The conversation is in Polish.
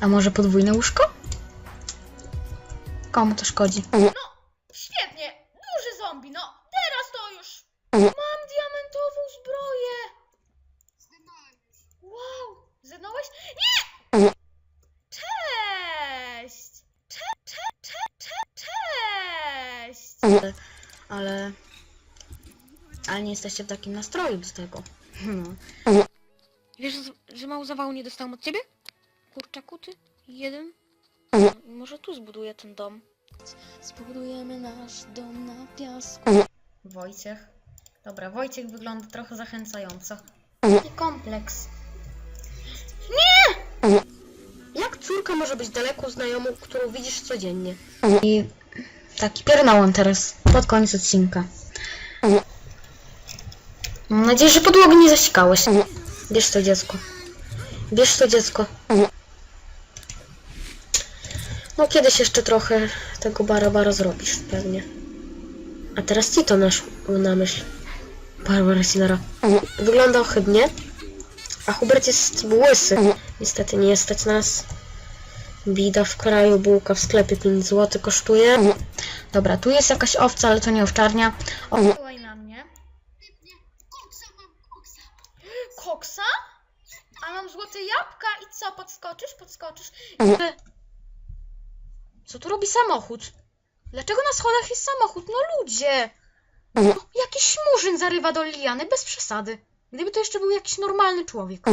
A może podwójne łóżko? Komu to szkodzi? Świetnie! Duży zombie, no teraz to już! Mam diamentową zbroję! Wow! Zednąłeś? Nie! Cześć! Cze, cze, cze, cze, cześć! Ale... Ale nie jesteście w takim nastroju z tego. Hmm. Wiesz, z- że mało zawału nie dostałam od ciebie? Kurczaku, ty? Jeden? No, może tu zbuduję ten dom. Zbudujemy nasz dom na piasku. Wojciech. Dobra, Wojciech wygląda trochę zachęcająco. I kompleks. Nie! Jak córka może być daleko znajomą, którą widzisz codziennie? I taki piernałam teraz, pod koniec odcinka. Mam nadzieję, że podłogi nie zasikałeś. Bierz to dziecko. Bierz to dziecko. No kiedyś jeszcze trochę tego bara-bara zrobisz, pewnie. A teraz ci to nasz, na myśl. Barbara Sinara. Wygląda ohydnie, a Hubert jest łysy. Niestety nie stać nas. Bida w kraju, bułka w sklepie 5 zł kosztuje. Dobra, tu jest jakaś owca, ale to nie owczarnia. O, Wołaj na mnie. Koksa? A mam złote jabłka i co, podskoczysz, podskoczysz? Co tu robi samochód? Dlaczego na schodach jest samochód? No ludzie! No, jakiś murzyn zarywa do Liliany, bez przesady. Gdyby to jeszcze był jakiś normalny człowiek.